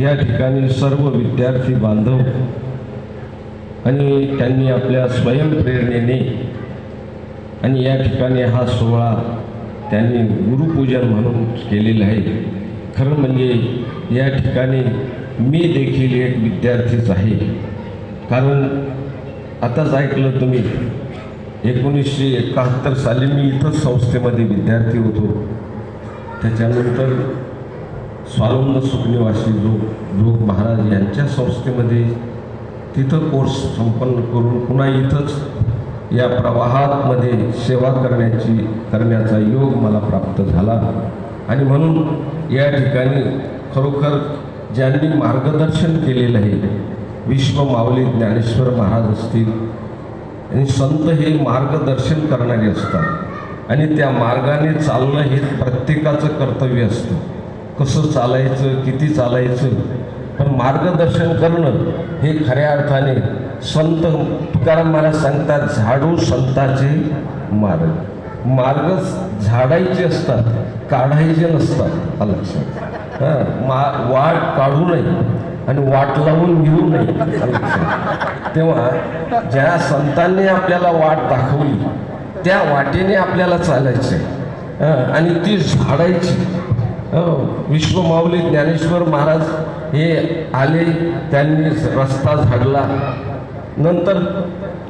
या ठिकाणी सर्व विद्यार्थी बांधव आणि त्यांनी आपल्या स्वयंप्रेरणेने आणि या ठिकाणी हा सोहळा त्यांनी गुरुपूजन म्हणून केलेला आहे. खरं म्हणजे या ठिकाणी मी देखील एक विद्यार्थीच आहे. कारण आताच ऐकलं तुम्ही एकोणीसशे एकाहत्तर साली मी इथंच संस्थेमध्ये विद्यार्थी होतो. त्याच्यानंतर स्वानंद सुखनिवासी जो जोग महाराज यांच्या संस्थेमध्ये तिथं कोर्स संपन्न करून पुन्हा इथंच या प्रवाहामध्ये सेवा करण्याची करण्याचा योग मला प्राप्त झाला. आणि म्हणून या ठिकाणी खरोखर ज्यांनी मार्गदर्शन केलेलं आहे विश्व माऊली ज्ञानेश्वर महाराज असतील आणि संत हे मार्गदर्शन करणारे असतात. आणि त्या मार्गाने चालणं हे प्रत्येकाचं कर्तव्य असतं. कसं चालायचं किती चालायचं पण मार्गदर्शन करणं हे खऱ्या अर्थाने संत तुकाराम महाराज सांगतात झाडू संताचे मार्ग. मार्ग झाडायचे असतात काढायचे नसतात लक्षात. हां मा वाट काढू नये आणि वाट लावून घेऊ नये तेव्हा ज्या संतांनी आपल्याला वाट दाखवली त्या वाटेने आपल्याला चालायचं आहे आणि ती झाडायची. हो ज्ञानेश्वर महाराज हे आले त्यांनी रस्ता झाडला. नंतर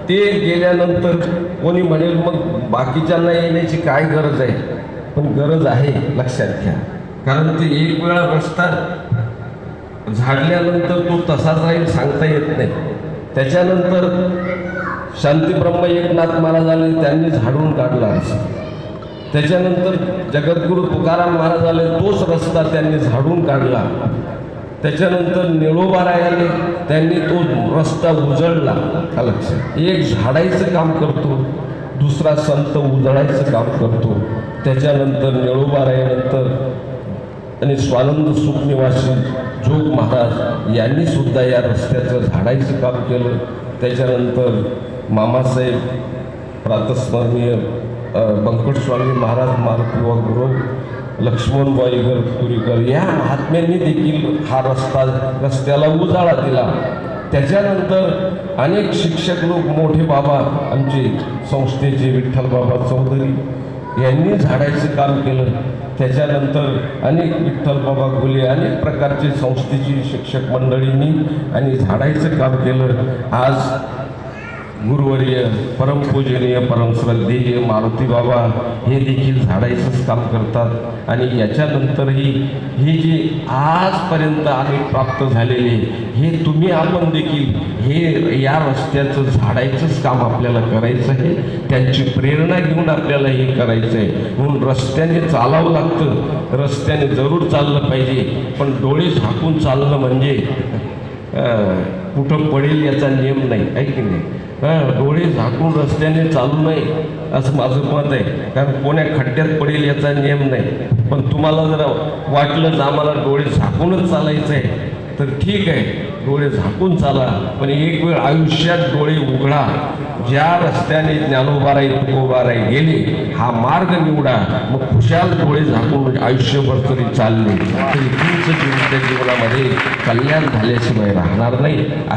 ते गेल्यानंतर कोणी म्हणेल मग बाकीच्यांना येण्याची काय गरज आहे? पण गरज आहे लक्षात घ्या. कारण ते एक वेळा रस्ता झाडल्यानंतर तो तसाच राहील सांगता येत नाही. त्याच्यानंतर शांतीब्रह्म एकनाथ महाराज आले त्यांनी झाडून काढला असं त्याच्यानंतर जगद्गुरू तुकाराम महाराज आले तोच रस्ता त्यांनी झाडून काढला. त्याच्यानंतर निळोबाराय आले त्यांनी तो रस्ता उजळला. लक्षात एक झाडायचं काम करतो दुसरा संत उजळायचं काम करतो. त्याच्यानंतर निळोबारायानंतर आणि स्वानंद सुखनिवासी जोग महाराज यांनी सुद्धा या रस्त्याचं झाडायचं काम केलं. त्याच्यानंतर मामासाहेब प्रातस्मरणीय बंकटस्वामी महाराज मारुतीवा गुरु लक्ष्मणबाई पुरीकर या महात्म्यांनी देखील हा रस्ता रस्त्याला उजाळा दिला. त्याच्यानंतर अनेक शिक्षक लोक मोठे बाबा आमचे संस्थेचे विठ्ठल बाबा चौधरी यांनी झाडायचं काम केलं. त्याच्यानंतर अनेक विठ्ठल बाबा घुले अनेक प्रकारचे संस्थेची शिक्षक मंडळींनी आणि झाडायचं काम केलं. आज गुरुवर्य परमपूजनीय परमश्रद्धेय मारुती बाबा हे देखील झाडायचंच काम करतात. आणि याच्यानंतरही हे जे आजपर्यंत आम्ही प्राप्त झालेले हे तुम्ही आपण देखील हे या रस्त्याचं झाडायचंच काम आपल्याला करायचं आहे. त्यांची प्रेरणा घेऊन आपल्याला हे करायचं आहे. म्हणून रस्त्याने चालावं लागतं. रस्त्याने जरूर चाललं पाहिजे. पण डोळे झाकून चालणं म्हणजे कुठं पडेल याचा नियम नाही आहे की नाही? डोळे झाकून रस्त्याने चालू नये असं माझं मत आहे. कारण कोण्या खड्ड्यात पडेल याचा नियम नाही. पण तुम्हाला जर वाटलं तर आम्हाला डोळे झाकूनच चालायचं आहे तर ठीक आहे डोळे झाकून चाला. पण एक वेळ आयुष्यात डोळे उघडा. ज्या रस्त्याने ज्ञानोबाराई तुकोबाराई गेले हा मार्ग निवडा. मग खुशाल डोळे झाकून आयुष्यभर तरी चालले. तरी तुमचं तुमच्या जीवनामध्ये कल्याण झाल्याशिवाय राहणार नाही.